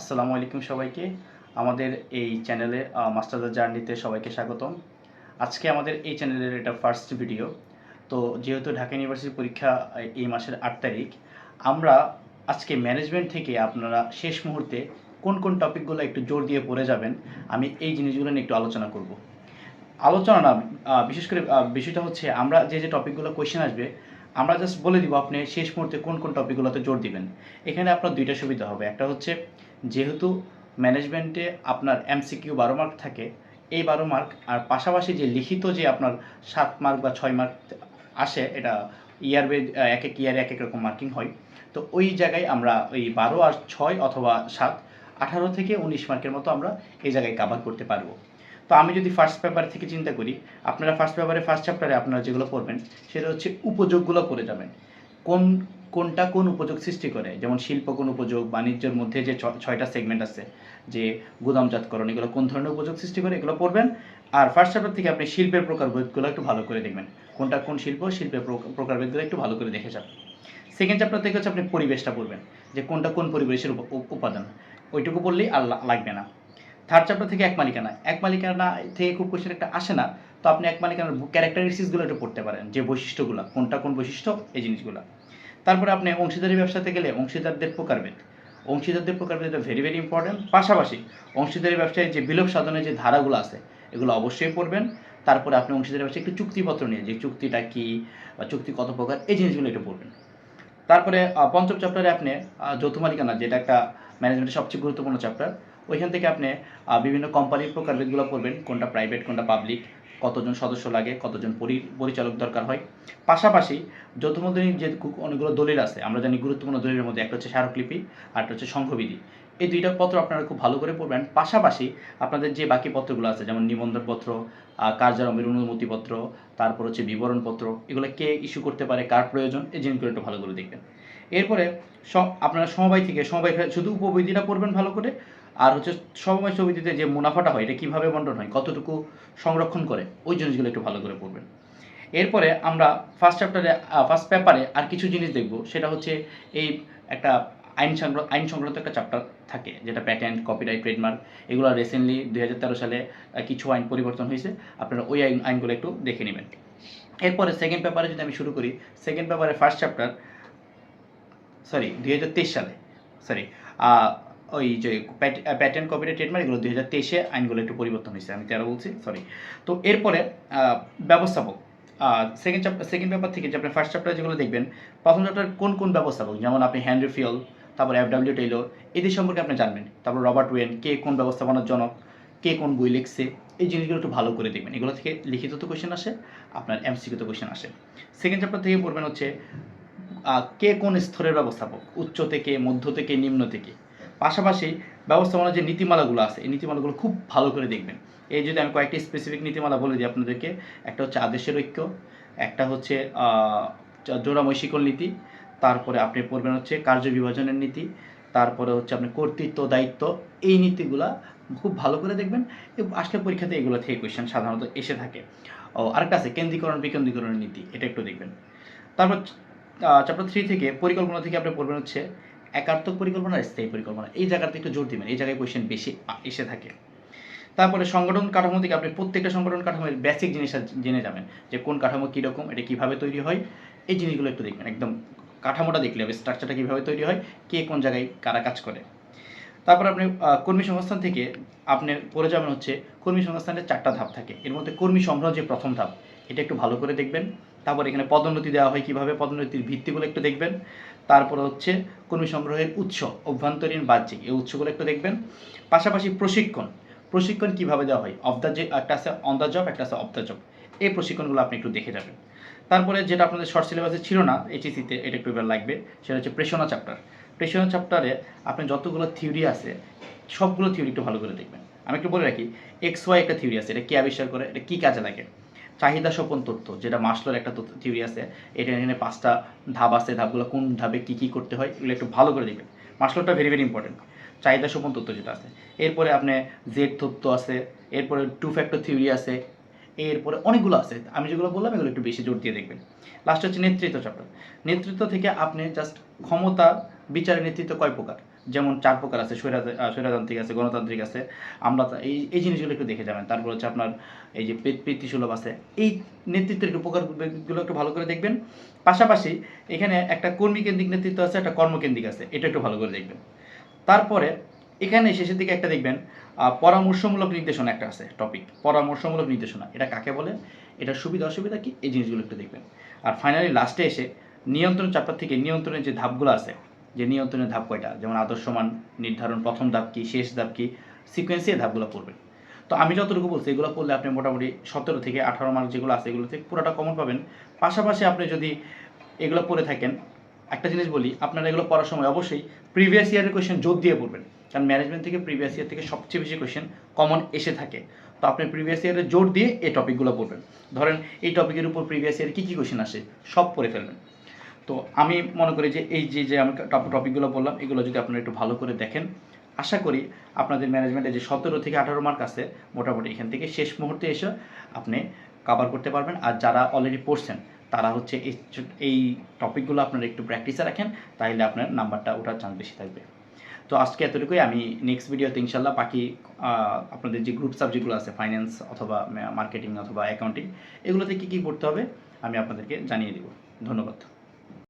আসসালামু আলাইকুম সবাইকে। আমাদের এই চ্যানেলে মাস্টার জার্নিতে সবাইকে স্বাগতম। আজকে আমাদের এই চ্যানেলের এটা ফার্স্ট ভিডিও তো যেহেতু ঢাকা ইউনিভার্সিটির পরীক্ষা এই মাসের আট তারিখ, আমরা আজকে ম্যানেজমেন্ট থেকে আপনারা শেষ মুহূর্তে কোন কোন টপিকগুলো একটু জোর দিয়ে পড়ে যাবেন, আমি এই জিনিসগুলো নিয়ে একটু আলোচনা করব। আলোচনা না বিশেষ করে বিষয়টা হচ্ছে আমরা যে যে টপিকগুলো কোয়েশ্চেন আসবে, আমরা জাস্ট বলে দিব আপনি শেষ মুহূর্তে কোন কোন টপিকগুলোতে জোর দিবেন। এখানে আপনার দুইটা সুবিধা হবে। একটা হচ্ছে যেহেতু ম্যানেজমেন্টে আপনার এমসিকিউ বারো মার্ক থাকে, এই বারো মার্ক আর পাশাপাশি যে লিখিত যে আপনার সাত মার্ক বা ছয় মার্ক আসে, এটা ইয়ার বে এক এক ইয়ারে এক এক রকম মার্কিং হয়। তো ওই জায়গায় আমরা ওই বারো আর ছয় অথবা সাত, আঠারো থেকে উনিশ মার্কের মতো আমরা এই জায়গায় কাভার করতে পারব। তো আমি যদি ফার্স্ট পেপার থেকে চিন্তা করি, আপনারা ফার্স্ট পেপারে ফার্স্ট চ্যাপ্টারে আপনারা যেগুলো পড়বেন, সেটা হচ্ছে উপযোগগুলো পড়ে যাবেন। কোন কোনটা কোন উপযোগ সৃষ্টি করে? যেমন শিল্প কোন উপযোগ, বাণিজ্যের মধ্যে যে ছয়টা সেগমেন্ট আছে, যে গুদামজাতকরণ, এগুলো কোন ধরনের উপযোগ সৃষ্টি করে এগুলো পড়বেন? আর ফার্স্ট চ্যাপ্টার থেকে আপনি শিল্পের প্রকারভেদগুলো একটু ভালো করে দেখবেন। কোনটা কোন শিল্প, শিল্পের প্রক- প্রকারভেদগুলো একটু ভালো করে দেখে যান। সেকেন্ড চ্যাপ্টার থেকে হচ্ছে আপনি পরিবেশটা পড়বেন, যে কোনটা কোন পরিবেশের উপ- উপ- উপাদান। ওইটুকু পড়লেই আর লাগবে না। থার্ড চ্যাপ্টার থেকে এক মালিকানা। এক মালিকানা থেকে খুব কোশ্চেন একটা আসে না, তো আপনি এক মালিকানার ক্যারেক্টারিস্টিক্সগুলো একটু পড়তে পারেন, যে বৈশিষ্ট্যগুলো, কোনটা কোন বৈশিষ্ট্য, এই জিনিসগুলো। তারপরে আপনি অংশীদারি ব্যবসাতে গেলে অংশীদারদের প্রকারভেদ। অংশীদারদের প্রকারভেদ এটা ভেরি ভেরি ইম্পর্টেন্ট পাশাপাশি অংশীদারি ব্যবসায় যে বিলোপ সাধনের যে ধারাগুলো আছে, এগুলো অবশ্যই পড়বেন। তারপরে আপনি অংশীদারি ব্যবসায় একটু চুক্তিপত্র নিয়ে, যে চুক্তিটা কি বা চুক্তি কত প্রকার, এই জিনিসগুলো একটু পড়বেন। তারপরে পঞ্চম চ্যাপ্টারে আপনি যৌথ মালিকানা, যেটা একটা ম্যানেজমেন্টের সবচেয়ে গুরুত্বপূর্ণ চ্যাপ্টার ওইখান থেকে আপনি বিভিন্ন কোম্পানির প্রকারভেদগুলো পড়বেন, কোনটা প্রাইভেট কোনটা পাবলিক কতজন সদস্য লাগে, কতজন পরি- পরিচালক দরকার হয়। পাশাপাশি যৌথ মূলধনীর যে অনেকগুলো দলিল আছে, আমরা জানি গুরুত্বপূর্ণ দলিলের মধ্যে একটা হচ্ছে স্মারকলিপি আর একটা হচ্ছে সংঘবিধি এই দুইটা পত্র আপনারা খুব ভালো করে পড়বেন। পাশাপাশি আপনাদের যে বাকি পত্রগুলো আছে, যেমন নিবন্ধনপত্র কার্যারম্ভের অনুমতিপত্র তারপর হচ্ছে বিবরণপত্র, এগুলো কে ইস্যু করতে পারে, কার প্রয়োজন, এই জিনিসগুলো একটু ভালো করে দেখবেন। এরপরে আপনারা সমবায় থেকে, সমবায় শুধু উপবৈধিটা পড়বেন ভালো করে, আর হচ্ছে সমবায় সমিতিতে যে মুনাফাটা হয়, এটা কীভাবে বন্টন হয়, কতটুকু সংরক্ষণ করে, ওই জিনিসগুলো একটু ভালো করে পড়বেন। এরপরে আমরা ফার্স্ট চ্যাপ্টারে ফার্স্ট পেপারে আর কিছু জিনিস দেখব, সেটা হচ্ছে এই একটা আইন সংক্রান্ত আইন সংক্রান্ত একটা চ্যাপ্টার থাকে, যেটা প্যাটেন্ট কপিরাইট ট্রেডমার্ক এগুলো রিসেন্টলি দুই হাজার তেরো সালে কিছু আইন পরিবর্তন হয়েছে, আপনারা ওই আইন আইনগুলো একটু দেখে নেবেন। এরপরে সেকেন্ড পেপারে যদি আমি শুরু করি সেকেন্ড পেপারে ফার্স্ট চ্যাপ্টার সরি, দুই হাজার তেইশ সালে, সরি ওই যে প্যাটেন্ট কপিরাইট ট্রেডমার্ক এগুলো দুই হাজার তেইশে আইনগুলো একটু পরিবর্তন হয়েছে, আমি তেরো বলছি, সরি। তো এরপরে ব্যবস্থাপক সেকেন্ড চ্যাপ্টার সেকেন্ড পেপার থেকে যে আপনি ফার্স্ট চ্যাপ্টার যেগুলো দেখবেন, প্রথম চ্যাপ্টার কোন কোন ব্যবস্থাপক, যেমন আপনি হেনরি ফিওল তারপর এফ ডাব্লিউ টেইলর এদের সম্পর্কে আপনি জানবেন। তারপর রবার্ট ওয়েন কে কোন ব্যবস্থাপনার জনক, কে কোন বই লিখছে, এই জিনিসগুলো একটু ভালো করে দেখবেন। এগুলো থেকে লিখিত তো কোয়েশ্চেন আসে, আপনার এমসিকিউ তো কোয়েশ্চেন আসে। সেকেন্ড চ্যাপ্টার থেকে পড়বেন হচ্ছে কে কোন স্তরের ব্যবস্থাপক? উচ্চ থেকে মধ্য থেকে নিম্ন থেকে? পাশাপাশি ব্যবস্থাপনার যে নীতিমালাগুলো আছে এই নীতিমালাগুলো খুব ভালো করে দেখবেন। এই যদি আমি কয়েকটি স্পেসিফিক নীতিমালা বলে দিই আপনাদেরকে একটা হচ্ছে আদেশের ঐক্য একটা হচ্ছে আহ, জোড়াময় শিকল নীতি তারপরে আপনি পড়বেন হচ্ছে কার্য বিভাজনের নীতি তারপরে হচ্ছে আপনি কর্তৃত্ব দায়িত্ব এই নীতিগুলা খুব ভালো করে দেখবেন। আসলে পরীক্ষাতে এগুলো থেকে কোয়েশ্চেন সাধারণত এসে থাকে। ও আরেকটা আছে কেন্দ্রীকরণ বিকেন্দ্রীকরণের নীতি এটা একটু দেখবেন। তারপর চ্যাপ্টার থ্রি থেকে পরিকল্পনা থেকে আপনি পড়বেন হচ্ছে একাত্মক পরিকল্পনা স্থায়ী পরিকল্পনা। এই জায়গাতে একটু জোর দিবেন, এই জায়গায় কোয়েশ্চেন বেশি এসে থাকে। তারপরে সংগঠন কাঠামো থেকে আপনি প্রত্যেকটা সংগঠন কাঠামোর বেসিক জিনিস জেনে যাবেন যে কোন কাঠামো কীরকম, এটা কীভাবে তৈরি হয়, এই জিনিসগুলো একটু দেখবেন। একদম কাঠামোটা দেখলে হবে স্ট্রাকচারটা কীভাবে তৈরি হয়, কে কোন জায়গায় কারা কাজ করে। তারপর আপনি কর্মী সংস্থান থেকে আপনি পড়ে যাবেন হচ্ছে কর্মী সংস্থানের চারটা ধাপ থাকে। এর মধ্যে কর্মী সংগ্রহ যে প্রথম ধাপ, এটা একটু ভালো করে দেখবেন। তারপর এখানে পদোন্নতি দেওয়া হয় কীভাবে, পদোন্নতির ভিত্তিগুলো একটু দেখবেন। তারপর হচ্ছে কর্মী সংগ্রহের উৎস, অভ্যন্তরীণ, বাহ্যিক, এই উৎসগুলো একটু দেখবেন। পাশাপাশি প্রশিক্ষণ প্রশিক্ষণ কীভাবে দেওয়া হয়? অফ দ্য যে, একটা আছে অন দ্য জব একটা আছে অফ দ্য জব এই প্রশিক্ষণগুলো আপনি একটু দেখে যাবেন। তারপরে যেটা আপনাদের শর্ট সিলেবাসে ছিল না এইচএসিতে এটা একটু লাগবে, সেটা হচ্ছে প্রেষণা চ্যাপ্টার প্রেষণা চ্যাপ্টারে আপনি যতগুলো থিওরি আছে, সবগুলো থিওরি একটু ভালো করে দেখবেন। আমি একটু বলে রাখি এক্স ওয়াই একটা থিওরি আছে, এটা কী আবিষ্কার করে, এটা কী কাজে লাগে? চাহিদা স্বপন তথ্য যেটা মাসলোর একটা থিওরি আছে, এটা এখানে পাঁচটা ধাপ আছে, ধাপগুলো কোন ধাপে কী কী করতে হয়, এগুলো একটু ভালো করে দেখবেন। মাসলোরটা ভেরি ভেরি ইম্পর্টেন্ট চাহিদা স্বপন তথ্য যেটা আছে। এরপরে আপনি জেড তথ্য আছে, এরপরে টু ফ্যাক্টর থিওরি আছে, এরপরে অনেকগুলো আছে। আমি যেগুলো বললাম, এগুলো একটু বেশি জোর দিয়ে দেখবেন। লাস্ট হচ্ছে নেতৃত্ব চ্যাপ্টার নেতৃত্ব থেকে আপনি জাস্ট ক্ষমতা বিচারের নেতৃত্ব কয় প্রকার? যেমন চার প্রকার আছে স্বৈরাতান্ত্রিক আছে, গণতান্ত্রিক আছে। আমরা এই এই জিনিসগুলো একটু দেখে যাবেন। তারপর হচ্ছে আপনার এই যে প্রীতিসুলভ আছে। এই নেতৃত্বের একটু প্রকারগুলো একটু ভালো করে দেখবেন। পাশাপাশি এখানে একটা কর্মীকেন্দ্রিক নেতৃত্ব আছে, একটা কর্মকেন্দ্রিক আছে। এটা একটু ভালো করে দেখবেন। তারপরে এখানে শেষের দিকে একটা দেখবেন পরামর্শমূলক নির্দেশনা একটা আছে টপিক পরামর্শমূলক নির্দেশনা। এটা কাকে বলে? এটা সুবিধা, অসুবিধা কি? এই জিনিসগুলো একটু দেখবেন। আর ফাইনালি লাস্টে এসে নিয়ন্ত্রণ চাপটা থেকে নিয়ন্ত্রণের যে ধাপগুলো আছে যে নিয়ন্ত্রণের ধাপ কয়টা? যেমন আদর্শমান নির্ধারণ, প্রথম ধাপ কি, শেষ ধাপ কি সিকোয়েন্সে ধাপগুলো পড়বেন। তো আমি যতটুকু বলছি, এগুলো পড়লে আপনি মোটামুটি সতেরো থেকে আঠারো মার্ক যেগুলো আছে, এগুলো থেকে পুরোটা কমন পাবেন। পাশাপাশি আপনি যদি এগুলো পড়ে থাকেন, একটা জিনিস বলি, আপনারা এগুলো পড়ার সময় অবশ্যই প্রিভিয়াস ইয়ারের কোয়েশ্চেন জোর দিয়ে পড়বেন। কারণ ম্যানেজমেন্ট থেকে প্রিভিয়াস ইয়ার থেকে সবচেয়ে বেশি কোয়েশ্চেন কমন এসে থাকে। তো আপনি প্রিভিয়াস ইয়ারে জোর দিয়ে এই টপিকগুলো পড়বেন। ধরেন এই টপিকের উপর প্রিভিয়াস ইয়ারে কী কী কোয়েশ্চেন আসে, সব পড়ে ফেলবেন। তো আমি মনে করি যে এই যে যে আমি টপিকগুলো বললাম, এগুলো যদি আপনারা একটু ভালো করে দেখেন, আশা করি আপনাদের ম্যানেজমেন্টে যে সতেরো থেকে আঠারো মার্ক আছে, মোটামুটি এখান থেকে শেষ মুহূর্তে এসে আপনি কাভার করতে পারবেন। আর যারা অলরেডি পড়ছেন, তারা হচ্ছে এই এই টপিকগুলো আপনারা একটু প্র্যাকটিসে রাখেন তাহলে আপনার নাম্বারটা ওঠার চান্স বেশি থাকবে। তো আজকে এতটুকুই, আমি নেক্সট ভিডিওতে ইনশাল্লাহ বাকি আপনাদের যে গ্রুপ সাবজেক্টগুলো আছে ফাইন্যান্স অথবা মার্কেটিং অথবা অ্যাকাউন্টিং এগুলোতে কী কী পড়তে হবে, আমি আপনাদেরকে জানিয়ে দেবো। ধন্যবাদ।